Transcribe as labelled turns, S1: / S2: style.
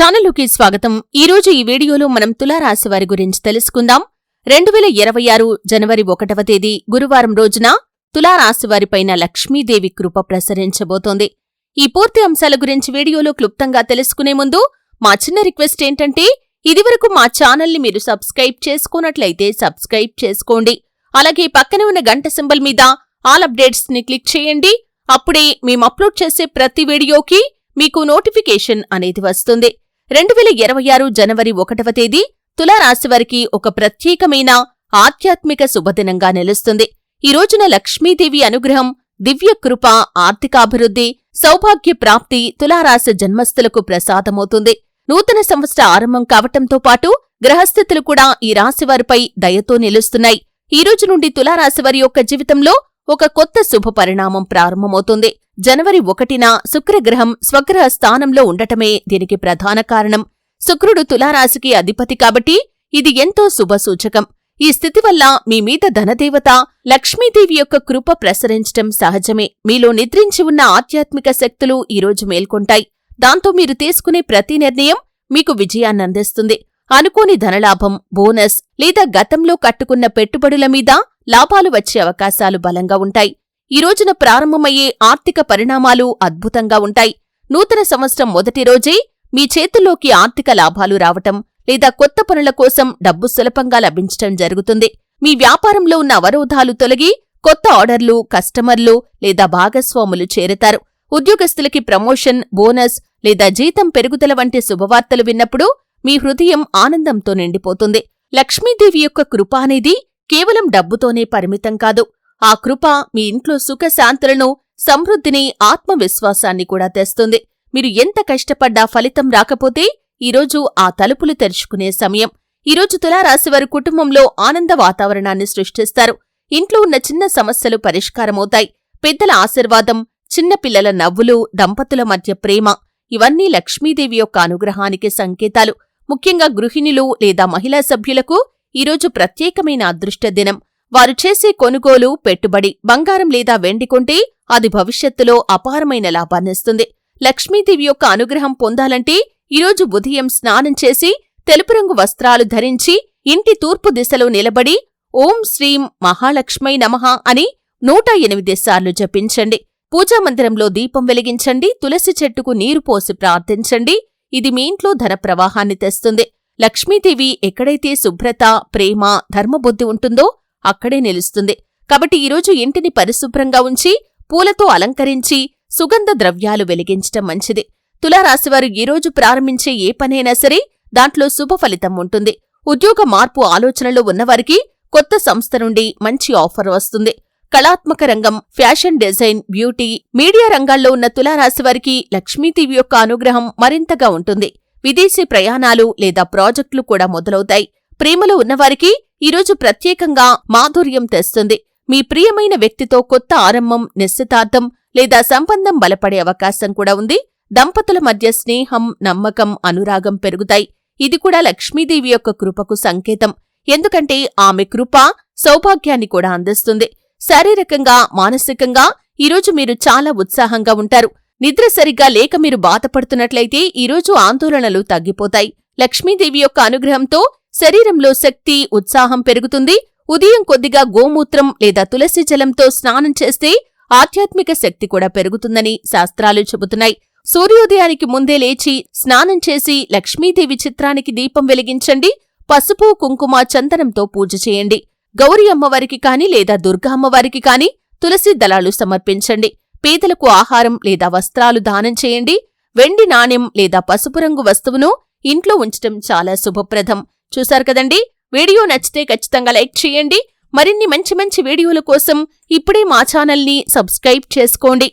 S1: ఛానల్లోకి స్వాగతం. ఈరోజు ఈ వీడియోలో మనం తులారాశి వారి గురించి తెలుసుకుందాం. రెండు వేల ఇరవై ఆరు జనవరి ఒకటవ తేదీ గురువారం రోజున తులారాశి వారిపైన లక్ష్మీదేవి కృప ప్రసరించబోతోంది. ఈ పూర్తి అంశాల గురించి వీడియోలో క్లుప్తంగా తెలుసుకునే ముందు మా చిన్న రిక్వెస్ట్ ఏంటంటే ఇదివరకు మా ఛానల్ని మీరు సబ్స్క్రైబ్ చేసుకున్నట్లయితే సబ్స్క్రైబ్ చేసుకోండి. అలాగే పక్కన ఉన్న గంట సింబల్ మీద ఆల్ అప్డేట్స్ని క్లిక్ చేయండి. అప్పుడే మేము అప్లోడ్ చేసే ప్రతి వీడియోకి మీకు నోటిఫికేషన్ అనేది వస్తుంది. రెండు వేల ఇరవై ఆరు జనవరి ఒకటవ తేదీ తులారాశివారికి ఒక ప్రత్యేకమైన ఆధ్యాత్మిక శుభదినంగా నిలుస్తుంది. ఈ రోజున లక్ష్మీదేవి అనుగ్రహం దివ్య కృప ఆర్థికాభివృద్ధి సౌభాగ్య ప్రాప్తి తులారాశి జన్మస్థులకు ప్రసాదమవుతుంది. నూతన సంవత్సర ఆరంభం కావటంతో పాటు గ్రహస్థితులు కూడా ఈ రాశివారిపై దయతో నిలుస్తున్నాయి. ఈ రోజు నుండి తులారాశివారి యొక్క జీవితంలో ఒక కొత్త శుభ పరిణామం ప్రారంభమవుతుంది. జనవరి ఒకటిన శుక్రగ్రహం స్వగ్రహ స్థానంలో ఉండటమే దీనికి ప్రధాన కారణం. శుక్రుడు తులారాశికి అధిపతి కాబట్టి ఇది ఎంతో శుభసూచకం ఈ స్థితి వల్ల మీ మీద ధనదేవత లక్ష్మీదేవి యొక్క కృప ప్రసరించటం సహజమే. మీలో నిద్రించి ఉన్న ఆధ్యాత్మిక శక్తులు ఈరోజు మేల్కొంటాయి. దాంతో మీరు తీసుకునే ప్రతి నిర్ణయం మీకు విజయాన్నందిస్తుంది. అనుకోని ధనలాభం బోనస్ లేదా గతంలో కట్టుకున్న పెట్టుబడుల మీద లాభాలు వచ్చే అవకాశాలు బలంగా ఉంటాయి. ఈ రోజున ప్రారంభమయ్యే ఆర్థిక పరిణామాలు అద్భుతంగా ఉంటాయి. నూతన సంవత్సరం మొదటి రోజే మీ చేతుల్లోకి ఆర్థిక లాభాలు రావటం లేదా కొత్త పనుల కోసం డబ్బు సులభంగా లభించటం జరుగుతుంది. మీ వ్యాపారంలో ఉన్న అవరోధాలు తొలగి కొత్త ఆర్డర్లు కస్టమర్లు లేదా భాగస్వాములు చేరతారు. ఉద్యోగస్తులకి ప్రమోషన్ బోనస్ లేదా జీతం పెరుగుదల వంటి శుభవార్తలు విన్నప్పుడు మీ హృదయం ఆనందంతో నిండిపోతుంది. లక్ష్మీదేవి యొక్క కృప అనేది కేవలం డబ్బుతోనే పరిమితం కాదు. ఆ కృప మీ ఇంట్లో సుఖశాంతులను సమృద్ధిని ఆత్మవిశ్వాసాన్ని కూడా తెస్తుంది. మీరు ఎంత కష్టపడ్డా ఫలితం రాకపోతే ఈరోజు ఆ తలుపులు తెరుచుకునే సమయం. ఈరోజు తులారాశివారు కుటుంబంలో ఆనంద వాతావరణాన్ని సృష్టిస్తారు. ఇంట్లో ఉన్న చిన్న సమస్యలు పరిష్కారమవుతాయి. పెద్దల ఆశీర్వాదం చిన్నపిల్లల నవ్వులు దంపతుల మధ్య ప్రేమ ఇవన్నీ లక్ష్మీదేవి యొక్క అనుగ్రహానికి సంకేతాలు. ముఖ్యంగా గృహిణులు లేదా మహిళా సభ్యులకు ఈరోజు ప్రత్యేకమైన అదృష్ట దినం. వారు చేసే కొనుగోలు పెట్టుబడి బంగారం లేదా వెండి కొంటే అది భవిష్యత్తులో అపారమైన లాభాన్నిస్తుంది లక్ష్మీదేవి యొక్క అనుగ్రహం పొందాలంటే ఈరోజు ఉదయం స్నానం చేసి తెలుపు రంగు వస్త్రాలు ధరించి ఇంటి తూర్పు దిశలో నిలబడి ఓం శ్రీం మహాలక్ష్మై నమః అని నూట ఎనిమిది సార్లు జపించండి. పూజామందిరంలో దీపం వెలిగించండి. తులసి చెట్టుకు నీరు పోసి ప్రార్థించండి. ఇది మీ ఇంట్లో ధన ప్రవాహాన్ని తెస్తుంది. లక్ష్మీదేవి ఎక్కడైతే శుభ్రత ప్రేమ ధర్మబుద్ధి ఉంటుందో అక్కడే నిలుస్తుంది. కాబట్టి ఈరోజు ఇంటిని పరిశుభ్రంగా ఉంచి పూలతో అలంకరించి సుగంధ ద్రవ్యాలు వెలిగించటం మంచిది. తులారాశివారు ఈరోజు ప్రారంభించే ఏ పనైనా సరే దాంట్లో శుభ ఫలితం ఉంటుంది. ఉద్యోగ మార్పు ఆలోచనలో ఉన్నవారికి కొత్త సంస్థ నుండి మంచి ఆఫర్ వస్తుంది. కళాత్మక రంగం ఫ్యాషన్ డిజైన్ బ్యూటీ మీడియా రంగాల్లో ఉన్న తులారాశి వారికి లక్ష్మీదేవి యొక్క అనుగ్రహం మరింతగా ఉంటుంది. విదేశీ ప్రయాణాలు లేదా ప్రాజెక్టులు కూడా మొదలవుతాయి. ప్రేమలో ఉన్నవారికి ఈరోజు ప్రత్యేకంగా మాధుర్యం తెస్తుంది. మీ ప్రియమైన వ్యక్తితో కొత్త ఆరంభం నిశ్చితార్థం లేదా సంబంధం బలపడే అవకాశం కూడా ఉంది. దంపతుల మధ్య స్నేహం నమ్మకం అనురాగం పెరుగుతాయి. ఇది కూడా లక్ష్మీదేవి యొక్క కృపకు సంకేతం. ఎందుకంటే ఆమె కృప సౌభాగ్యాన్ని కూడా అందిస్తుంది. శారీరకంగా మానసికంగా ఈరోజు మీరు చాలా ఉత్సాహంగా ఉంటారు. నిద్ర సరిగ్గా లేక మీరు బాధపడుతున్నట్లయితే ఈరోజు ఆందోళనలు తగ్గిపోతాయి. లక్ష్మీదేవి యొక్క అనుగ్రహంతో శరీరంలో శక్తి ఉత్సాహం పెరుగుతుంది. ఉదయం కొద్దిగా గోమూత్రం లేదా తులసి జలంతో స్నానం చేస్తే ఆధ్యాత్మిక శక్తి కూడా పెరుగుతుందని శాస్త్రాలు చెబుతున్నాయి. సూర్యోదయానికి ముందే లేచి స్నానం చేసి లక్ష్మీదేవి చిత్రానికి దీపం వెలిగించండి. పసుపు కుంకుమ చందనంతో పూజ చేయండి. గౌరీ అమ్మవారికి కాని లేదా దుర్గా అమ్మవారికి కాని తులసి దళాలు సమర్పించండి. పేదలకు ఆహారం లేదా వస్త్రాలు దానం చేయండి. వెండి నాణ్యం లేదా పసుపు రంగు వస్తువును ఇంట్లో ఉంచటం చాలా శుభప్రదం. చూశారు కదండి? వీడియో నచ్చితే ఖచ్చితంగా లైక్ చేయండి. మరిన్ని మంచి మంచి వీడియోల కోసం ఇప్పుడే మా ఛానల్ని సబ్స్క్రైబ్ చేసుకోండి.